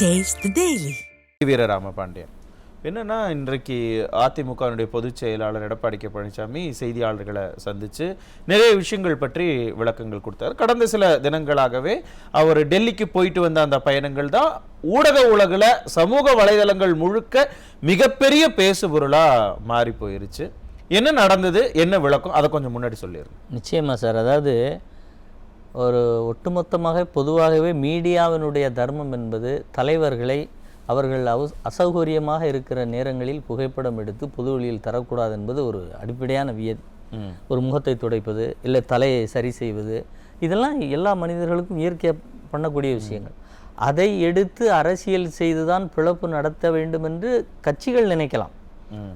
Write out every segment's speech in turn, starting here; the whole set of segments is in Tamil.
The Daily. வீரராம பாண்டியன் என்னன்னா இன்றைக்கு அதிமுகவினுடைய பொதுச் செயலாளர் எடப்பாடி கே. பழனிசாமி செய்தியாளர்களை சந்திச்சு நிறைய விஷயங்கள் பற்றி விளக்கங்கள் கொடுத்தார். கடந்த சில தினங்களாகவே அவர் டெல்லிக்கு போயிட்டு வந்த அந்த பயணங்கள் தான் ஊடக உலகில் சமூக வலைதளங்கள் முழுக்க மிகப்பெரிய பேசுபொருளா மாறி போயிருச்சு. என்ன நடந்தது? என்ன விளக்கம்? அதை கொஞ்சம் முன்னாடி சொல்லிடுங்க. நிச்சயமா சார். அதாவது ஒரு ஒட்டுமொத்தமாக பொதுவாகவே மீடியாவினுடைய தர்மம் என்பது தலைவர்களை அவர்கள் அவ அசௌகரியமாக இருக்கிற நேரங்களில் புகைப்படம் எடுத்து பொதுவெளியில் தரக்கூடாது என்பது ஒரு அடிப்படையான வியதி ஒரு முகத்தை துடைப்பது இல்லை தலையை சரி செய்வது இதெல்லாம் எல்லா மனிதர்களுக்கும் இயற்கையாக பண்ணக்கூடிய விஷயங்கள். அதை எடுத்து அரசியல் செய்துதான் பிழப்பு நடத்த வேண்டும் என்று கட்சிகள் நினைக்கலாம்.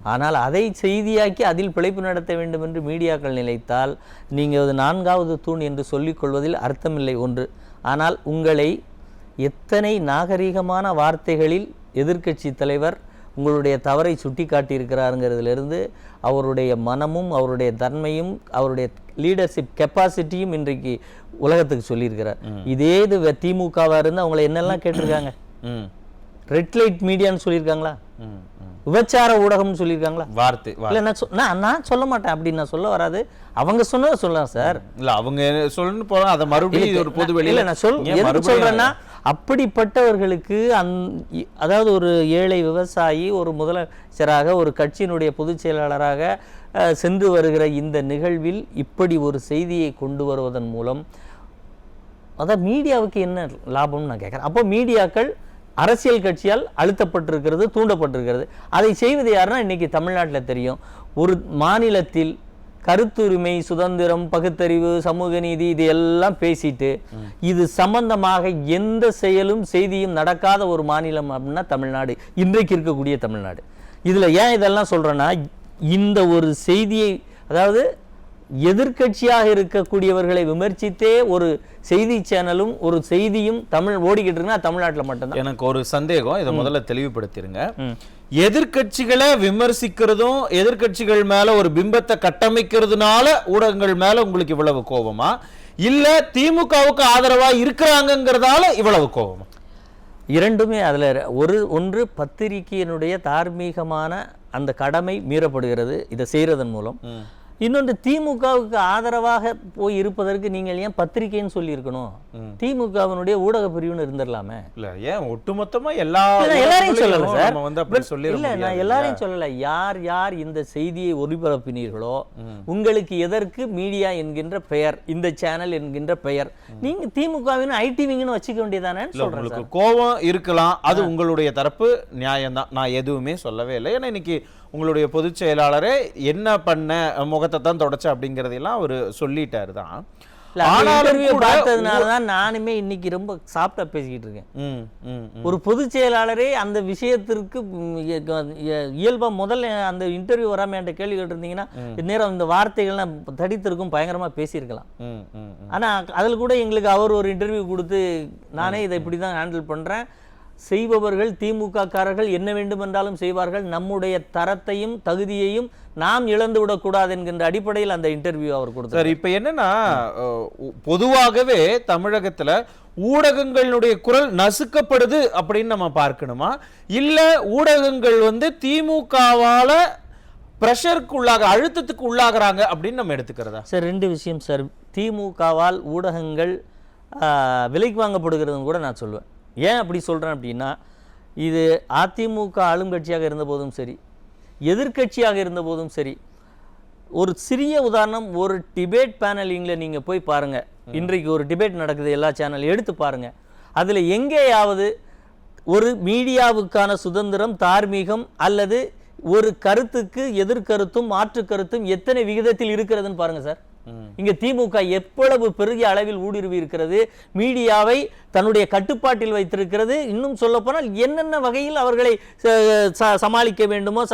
ஆனால் அதை செய்தியாக்கி அதில் பிழைப்பு நடத்த வேண்டும் என்று மீடியாக்கள் நினைத்தால் நீங்கள் அது நான்காவது தூண் என்று சொல்லிக் கொள்வதில் அர்த்தமில்லை ஒன்று. ஆனால் உங்களை எத்தனை நாகரிகமான வார்த்தைகளில் எதிர்க்கட்சி தலைவர் உங்களுடைய தவறை சுட்டி காட்டியிருக்கிறாருங்கிறதுலேருந்து அவருடைய மனமும் அவருடைய தன்மையும் அவருடைய லீடர்ஷிப் கெப்பாசிட்டியும் இன்றைக்கு உலகத்துக்கு சொல்லியிருக்கிறார். இதே இது வே- திமுகவா இருந்து அவங்கள என்னெல்லாம் கேட்டிருக்காங்க? ம். ரெட் லைட் மீடியான்னு சொல்லியிருக்காங்களா? விபச்சார ஊடகம்னு சொல்லியிருக்காங்களா? வார்த்தை இல்ல நான் நான் சொல்ல மாட்டேன் அப்படின்னு நான் சொல்ல வராது. அவங்க சொன்னதை சொல்லலாம் சார். இல்ல அவங்க சொல்லணும்னு போறோம் அதை மறுபடியும் ஒரு பொது வெளியில நான் சொல் எதுக்கு சொல்றேன்னா அப்படிப்பட்டவர்களுக்கு அந் அதாவது ஒரு ஏழை விவசாயி ஒரு முதலமைச்சராக ஒரு கட்சியினுடைய பொதுச் செயலாளராக சென்று வருகிற இந்த நிகழ்வில் இப்படி ஒரு செய்தியை கொண்டு வருவதன் மூலம் அதான் மீடியாவுக்கு என்ன லாபம்னு நான் கேட்குறேன். அப்போ மீடியாக்கள் அரசியல் கட்சியால் அழுத்தப்பட்டிருக்கிறது தூண்டப்பட்டிருக்கிறது. அதை செய்வது யாருன்னா இன்னைக்கு தமிழ்நாட்டில் தெரியும். ஒரு மாநிலத்தில் கருத்துரிமை சுதந்திரம் பகுத்தறிவு சமூக நீதி இது எல்லாம் பேசிட்டு இது சம்பந்தமாக எந்த செயலும் செய்தியும் நடக்காத ஒரு மாநிலம் அப்படின்னா தமிழ்நாடு. இன்றைக்கு இருக்கக்கூடிய தமிழ்நாடு. இதுல ஏன் இதெல்லாம் சொல்றேன்னா இந்த ஒரு செய்தியை அதாவது எதிர்க்கட்சியாக இருக்கக்கூடியவர்களை விமர்சித்தே ஒரு செய்தி சேனலும் ஒரு செய்தியும் தமிழ் ஓடிக்கிட்டு இருக்குன்னா தமிழ்நாட்டில் மட்டும்தான். எனக்கு ஒரு சந்தேகம் இதை முதல்ல தெளிவுபடுத்திருங்க. எதிர்க்கட்சிகளை விமர்சிக்கிறதும் எதிர்க்கட்சிகள் மேல ஒரு பிம்பத்தை கட்டமைக்கிறதுனால ஊடகங்கள் மேல உங்களுக்கு இவ்வளவு கோபமா? இல்ல திமுகவுக்கு ஆதரவா இருக்கிறாங்கங்கிறதால இவ்வளவு கோபமா? இரண்டுமே அதில் ஒரு ஒன்று பத்திரிகையினுடைய தார்மீகமான அந்த கடமை மீறப்படுகிறது இதை செய்கிறதன் மூலம். இன்னொன்று திமுகவுக்கு ஆதரவாக போய் இருப்பதற்கு நீங்கள் ஏன் பத்திரிகைன்னு சொல்லியிருக்கணும்? திமுகவினுடைய ஊடக பிரிவுன்னு இருந்துடலாமே. இல்ல ஏன் ஒட்டுமொத்தமா எல்லா எல்லாரையும் சொல்லல சார். வந்து அப்படி சொல்லிட இல்ல நான் எல்லாரையும் சொல்லல. யார் யார் இந்த செய்தியை ஒளிபரப்பினீர்களோ உங்களுக்கு எதற்கு மீடியா என்கின்ற பெயர் இந்த சேனல் என்கின்ற பெயர் நீங்க திமுகவின் ஐடிவிங்கன்னு வச்சுக்க சொல்றேன் உங்களுக்கு கோபம் இருக்கலாம். அது உங்களுடைய தரப்பு நியாயம்தான். நான் எதுவுமே சொல்லவே இல்லை. ஏன்னா இன்னைக்கு உங்களுடைய பொதுச் செயலாளரே என்ன பண்ண முகத்தை தான் தொடச்ச அப்படிங்கறதெல்லாம் அவர் சொல்லிட்டாரு தான் இல்ல அந்த ஆனாலும் இன்டர்வியூ கூட பார்த்ததுனால தான் நானுமே இன்னைக்கு ரொம்ப சாப்பிட்டா பேசிக்கிட்டு இருக்கேன். ஒரு பொதுச் செயலாளரே அந்த விஷயத்திற்கு இயல்பா முதல்ல அந்த இன்டர்வியூ வராம என்கிட்ட கேள்வி கேட்டிருந்தீங்கன்னா நேரம் இந்த வார்த்தைகள்லாம் தடித்திருக்கும் பயங்கரமா பேசியிருக்கலாம். ஆனா அதில் கூட எங்களுக்கு அவர் ஒரு இன்டர்வியூ கொடுத்து நானே இதை இப்படி தான் ஹேண்டில் பண்றேன். செய்பவர்கள் திமுக காரர்கள் என்ன வேண்டுமென்றாலும் செய்வார்கள். நம்முடைய தரத்தையும் தகுதியையும் நாம் இழந்து விடக்கூடாது என்கின்ற அடிப்படையில் அந்த இன்டர்வியூ அவர் கொடுத்தார். இப்ப என்னன்னா பொதுவாகவே தமிழகத்துல ஊடகங்களுடைய குரல் நசுக்கப்படுது அப்படின்னு நம்ம பார்க்கணுமா? இல்ல ஊடகங்கள் வந்து திமுகவால பிரஷருக்கு உள்ளாக அழுத்தத்துக்கு உள்ளாகுறாங்க அப்படின்னு நம்ம எடுத்துக்கிறதா? சார் ரெண்டு விஷயம் சார். திமுகவால் ஊடகங்கள் விலைக்கு வாங்கப்படுகிறதுன்னு கூட நான் சொல்லுவேன் ஏன் அப்படி சொல்கிறேன் அப்படின்னா இது அதிமுக ஆளும் கட்சியாக இருந்தபோதும் சரி எதிர்க்கட்சியாக இருந்தபோதும் சரி ஒரு சிறிய உதாரணம் ஒரு டிபேட் பேனலிங்கில் நீங்கள் போய் பாருங்கள் இன்றைக்கு ஒரு டிபேட் நடக்குது எல்லா சேனல் எடுத்து பாருங்கள் அதில் எங்கேயாவது ஒரு மீடியாவுக்கான சுதந்திரம் தார்மீகம் அல்லது ஒரு கருத்துக்கு எதிர்கருத்தும் மாற்று கருத்தும் எத்தனை விகிதத்தில் இருக்கிறதுன்னு பாருங்க சார். இங்க திமுக எவ்வளவு பெரிய அளவில் ஊடுருவி இருக்கிறது மீடியாவை தன்னுடைய கட்டுப்பாட்டில் வைத்திருக்கிறது. இன்னும் சொல்ல போனால் என்னென்ன வகையில் அவர்களை சமாளிக்க வேண்டுமோ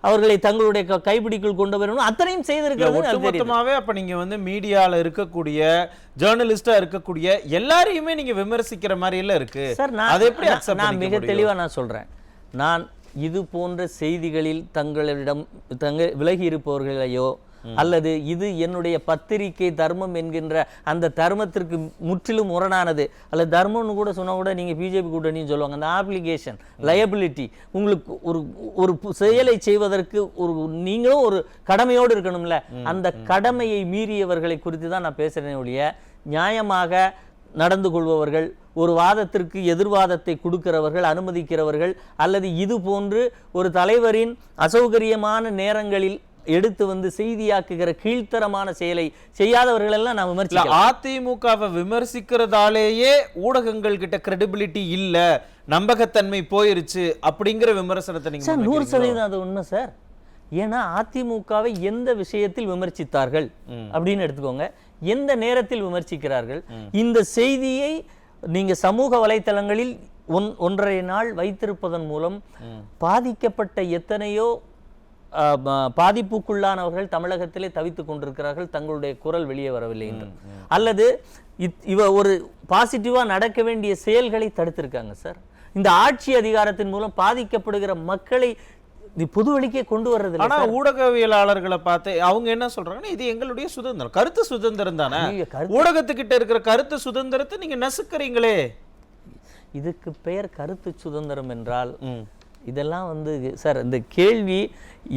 அவர்களை தங்களுடைய கைப்பிடிக்குள் கொண்டு வரணுமோ அத்தனையும் செய்திருக்கிறது. ஒட்டுமொத்தமாவே அப்ப நீங்க வந்து மீடியால இருக்கக்கூடிய ஜேர்னலிஸ்டா இருக்கக்கூடிய எல்லாரையுமே நீங்க விமர்சிக்கிற மாதிரி எல்லாம் இருக்கு. சார் நான் அதை எப்படி நான்- மிக? தெளிவா நான் சொல்றேன். நான் இது போன்ற செய்திகளில் தங்களிடம் தங்க விலகி இருப்பவர்களையோ அல்லது இது என்னுடைய பத்திரிகை தர்மம் என்கின்ற அந்த தர்மத்திற்கு முற்றிலும் முரணானது. அல்லது தர்மம்னு கூட சொன்னா கூட நீங்க பிஜேபி கூட்டணின்னு சொல்லுவாங்க. அந்த ஆப்ளிகேஷன் லயபிலிட்டி உங்களுக்கு ஒரு ஒரு செயலை செய்வதற்கு ஒரு நீங்களும் ஒரு கடமையோடு இருக்கணும்ல. அந்த கடமையை மீறியவர்களை குறித்து தான் நான் பேசுகிறேன் ஒழிய நியாயமாக நடந்து கொள்பவர்கள் ஒரு வாதத்திற்கு எதிர்வாதத்தை கொடுக்கிறவர்கள் அனுமதிக்கிறவர்கள் அல்லது இது போன்று ஒரு தலைவரின் அசௌகரியமான நேரங்களில் எடுத்து வந்து செய்தியாக்குகிற கீழ்த்தரமான செயலை செய்யாதவர்கள் எல்லாம் நான் விமர்சிக்கலாம் அதிமுகவை விமர்சிக்கிறதாலேயே ஊடகங்கள் கிட்ட கிரெடிபிலிட்டி இல்ல நம்பகத்தன்மை போயிருச்சு அப்படிங்கிற விமர்சனத்தை நீங்க சார் நூறு? சதவீதம் அது உண்மை சார். ஏன்னா அதிமுகவை எந்த விஷயத்தில் விமர்சித்தார்கள் அப்படின்னு எடுத்துக்கோங்க. எந்த நேரத்தில் விமர்சிக்கிறார்கள்? இந்த செய்தியை நீங்க சமூக வலைத்தளங்களில் ஒன் ஒன்றரை நாள் வைத்திருப்பதன் மூலம் பாதிக்கப்பட்ட எத்தனையோ பாதிப்புக்குள்ளானவர்கள் தமிழகத்திலே தவித்துக் கொண்டிருக்கிறார்கள் தங்களுடைய குரல் வெளியே வரவில்லை என்று. அல்லது இத்- இவ ஒரு பாசிட்டிவா நடக்க வேண்டிய செயல்களை தடுத்திருக்காங்க சார் இந்த ஆட்சி அதிகாரத்தின் மூலம் பாதிக்கப்படுகிற மக்களை பொது வழிக்கே கொண்டு வர்றது ஆனா. ஊடகவியலாளர்களை பார்த்து அவங்க என்ன சொல்றாங்கன்னா இது எங்களுடைய சுதந்திரம். கருத்து சுதந்திரம் தானே? ஊடகத்துக்கிட்ட இருக்கிற கருத்து சுதந்திரத்தை நீங்க நசுக்கிறீங்களே. இதுக்கு பெயர் கருத்து சுதந்திரம் என்றால் இதெல்லாம் வந்து சார் இந்த கேள்வி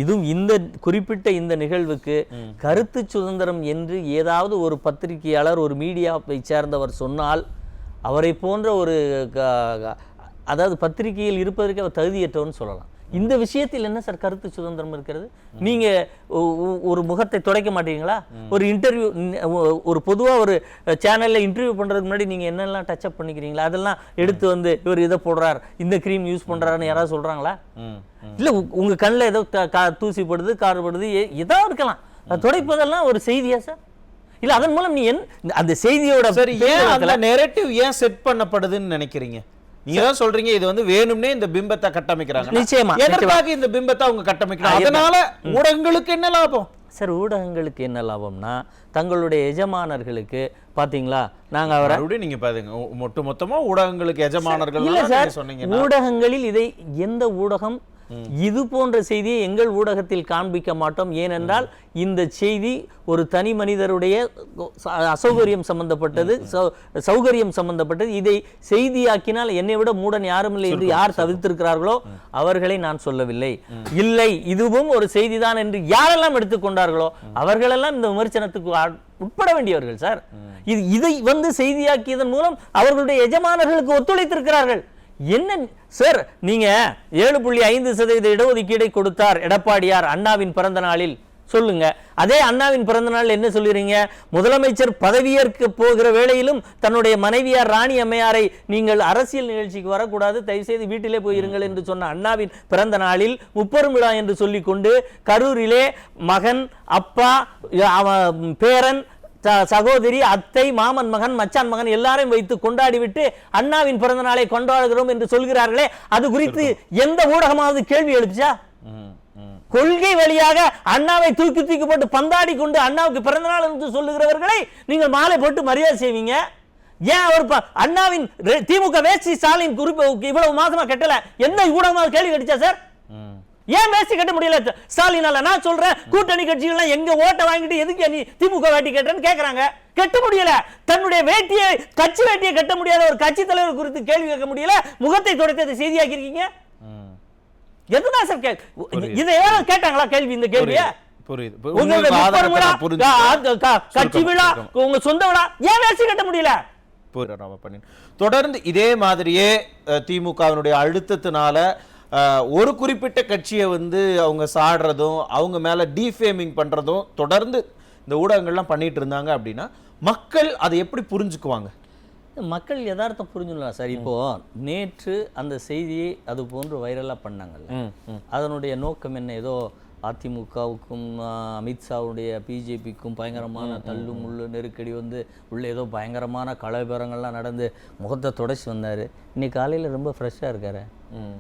இதுவும் இந்த குறிப்பிட்ட இந்த நிகழ்வுக்கு கருத்து சுதந்திரம் என்று ஏதாவது ஒரு பத்திரிகையாளர் ஒரு மீடியாவை சேர்ந்தவர் சொன்னால் அவரை போன்ற ஒரு அதாவது பத்திரிகையில் இருப்பதற்கு அவர் தகுதியற்றவர்னு சொல்லலாம். இந்த விஷயத்தில் என்ன சார் கருத்து சுதந்திரம் இருக்கிறது? நீங்க ஒரு முகத்தை துடைக்க மாட்டீங்களா? ஒரு இன்டர்வியூ ஒரு பொதுவா ஒரு சேனல்ல இன்டர்வியூ பண்றதுக்கு முன்னாடி நீங்க என்னெல்லாம் டச் அப் பண்ணிக்கிறீங்களா? அதெல்லாம் எடுத்து வந்து இவர் இதை போடுறார் இந்த க்ரீம் யூஸ் பண்றாருன்னு யாராவது சொல்றாங்களா? இல்ல உங்க கண்ணில் ஏதோ த- கா- தூசி படுது கார் படுது ஏ- ஏதோ இருக்கலாம். துடைப்பதெல்லாம் ஒரு செய்தியா சார்? இல்ல அதன் மூலம் நீ என் அந்த செய்தியோட சரி ஏன் அந்த நெரட்டிவ் ஏன் செட் பண்ணப்படுதுன்னு நினைக்கிறீங்க? நீங்க தான் சொல்றீங்க இது வந்து வேணும்னே இந்த பிம்பத்தை கட்டமைக்கிறாங்க. நிச்சயமா, எதற்காக இந்த பிம்பத்தை அவங்க கட்டமைக்கிறாங்க? அதனால ஊடகங்களுக்கு என்ன லாபம்? சார் ஊடகங்களுக்கு என்ன லாபம்னா தங்களுடைய எஜமானர்களுக்கு பாத்தீங்களா? நாங்க அவரை மறுபடியும் நீங்க பாருங்க ஒட்டு மொத்தமா ஊடகங்களுக்கு எஜமானர்கள் இல்ல சார் சொன்னீங்கன்னா ஊடகங்களில் இதை எந்த ஊடகம் இது போன்ற செய்தியை எங்கள் ஊடகத்தில் காண்பிக்க மாட்டோம். ஏனென்றால் இந்த செய்தி ஒரு தனி மனிதருடைய அசௌகரியம் சம்பந்தப்பட்டது சௌகரியம் சம்பந்தப்பட்டது. இதை செய்தியாக்கினால் என்னை விட மூடன் யாரும் இல்லை என்று யார் தவிர்த்திருக்கிறார்களோ அவர்களை நான் சொல்லவில்லை. இல்லை இதுவும் ஒரு செய்திதான் என்று யாரெல்லாம் எடுத்துக்கொண்டார்களோ அவர்களெல்லாம் இந்த விமர்சனத்துக்கு உட்பட வேண்டியவர்கள் சார். இது இதை வந்து செய்தியாக்கியதன் மூலம் அவர்களுடைய எஜமானர்களுக்கு ஒத்துழைத்திருக்கிறார்கள். என்ன சார் நீங்க ஏழு புள்ளி ஐந்து சதவீத இடஒதுக்கீடை கொடுத்தார் எடப்பாடியார் அண்ணாவின் பிறந்த நாளில். சொல்லுங்க. அதே அண்ணாவின் பிறந்த நாள் என்ன சொல்லுறீங்க? முதலமைச்சர் பதவியேற்க போகிற வேளையிலும் தன்னுடைய மனைவியார் ராணி அம்மையாரை நீங்கள் அரசியல் நிகழ்ச்சிக்கு வரக்கூடாது தயவு செய்து வீட்டிலே போயிருங்கள் என்று சொன்ன அண்ணாவின் பிறந்த நாளில் முப்பெரும் விழா என்று சொல்லிக்கொண்டு கரூரிலே மகன் அப்பா அவ- பேரன் சகோதரி அத்தை மாமன் மகன் மச்சான் மகன் எல்லாரையும் வைத்து கொண்டாடி விட்டு அண்ணாவின் பிறந்த நாளை கொண்டாடுகிறோம் என்று சொல்கிறார்களே அது குறித்து எந்த ஊடகமாவது கேள்வி எழுப்பிச்சா. கொள்கை வழியாக அண்ணாவை தூக்கி தூக்கி போட்டு பந்தாடி கொண்டு அண்ணாவுக்கு பிறந்த நாள் என்று சொல்லுகிறவர்களை நீங்கள் மாலை போட்டு மரியாதை செய்வீங்க ஏன் அவர் அண்ணாவின் திமுக வேஷ்டி ஸ்டாலின் குறிப்பு இவ்வளவு மாசமா கட்டல எந்த ஊடகமாவது கேள்வி கடிச்சா சார். ஏன் வேஷ்டி கட்ட முடியல? ஸ்டாலினால நான் சொல்றேன் கூட்டணி கட்சிகள்லாம் எங்க ஓட்ட வாங்கிட்டு எதுக்கு நீ திமுக வேட்டி கட்டுறன்னு கேக்குறாங்க. கட்ட முடியல. தன்னுடைய வேட்டியை கட்சி வேட்டியை கட்ட முடியாத ஒரு கட்சி தலைவர் குறித்து கேள்வி கேட்க முடியல. முகத்தை துடைத்ததை செய்தியாக்கி இருக்கீங்க. எதுதான் சார் இதை யாரும் கேட்டாங்களா கேள்வி இந்த கேள்வியை? கட்சி விழா. உங்க சொந்த விழா ஏன் வேஷ்டி கட்ட முடியல. தொடர்ந்து இதே மாதிரியே திமுகவினுடைய அழுத்தத்தினால ஒரு குறிப்பிட்ட கட்சியை வந்து அவங்க சாடுறதும் அவங்க மேல டீஃபேமிங் பண்றதும் தொடர்ந்து இந்த ஊடகங்கள்லாம் பண்ணிட்டு இருந்தாங்க அப்படின்னா மக்கள் அதை எப்படி புரிஞ்சுக்குவாங்க? மக்கள் யதார்த்தம் புரிஞ்சுக்கலாம் சார். இப்போ நேற்று அந்த செய்தியை அது போன்று வைரலா பண்ணாங்கல்ல. அதனுடைய நோக்கம் என்ன? ஏதோ அதிமுகவுக்கும் அமித்ஷாவுடைய பிஜேபிக்கும் பயங்கரமான தள்ளு முள்ளு நெருக்கடி வந்து உள்ள ஏதோ பயங்கரமான கலவரங்கள்லாம் நடந்து முகத்தை தொடச்சி வந்தார். இன்னைக்கு காலையில் ரொம்ப ஃப்ரெஷ்ஷாக இருக்காரு. ம்.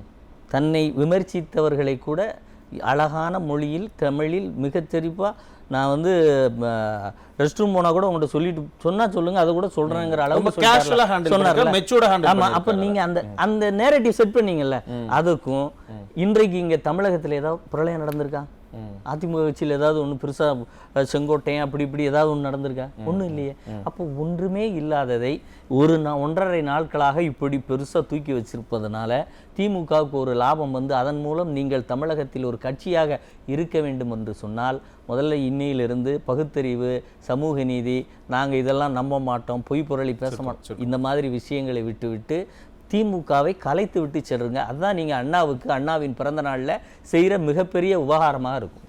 தன்னை விமர்சித்தவர்களை கூட அழகான மொழியில் தமிழில் மிகச் தெளிவாக நான் வந்து ரெஸ்ட் ரூம் போனால் கூட உங்கள்கிட்ட சொல்லிட்டு சொன்னா சொல்லுங்க அதை கூட சொல்றேங்கிற ரொம்ப அளவுக்கு casual ஆ handle பண்ணிருக்காரு, matured ஆ handle ஆமா அப்ப பண்ணிருக்காரு. நீங்க அந்த அந்த நேரட்டிவ் செட் பண்ணீங்கல்ல அதுக்கும் இன்றைக்கு இங்க தமிழகத்துல ஏதாவது பிரளயம் நடந்திருக்கா? அதிமுக கட்சியில் ஏதாவது ஒன்று பெருசாக செங்கோட்டையன் அப்படி இப்படி ஏதாவது ஒன்று நடந்திருக்கா? ஒன்றும் இல்லையே. அப்போ ஒன்றுமே இல்லாததை ஒரு நா ஒன்றரை நாட்களாக இப்படி பெருசாக தூக்கி வச்சிருப்பதனால திமுகவுக்கு ஒரு லாபம் வந்து அதன் மூலம் நீங்கள் தமிழகத்தில் ஒரு கட்சியாக இருக்க வேண்டும் என்று சொன்னால் முதல்ல இன்னையிலிருந்து பகுத்தறிவு சமூக நீதி நாங்கள் இதெல்லாம் நம்ப மாட்டோம் பொய் புரளி பேச மாட்டோம். இந்த மாதிரி விஷயங்களை விட்டுவிட்டு திமுகவை கலைத்து விட்டு செல்லுங்க அதுதான் நீங்கள் அண்ணாவுக்கு அண்ணாவின் பிறந்த நாளில் செய்கிற மிகப்பெரிய உபகாரமாக இருக்கும்.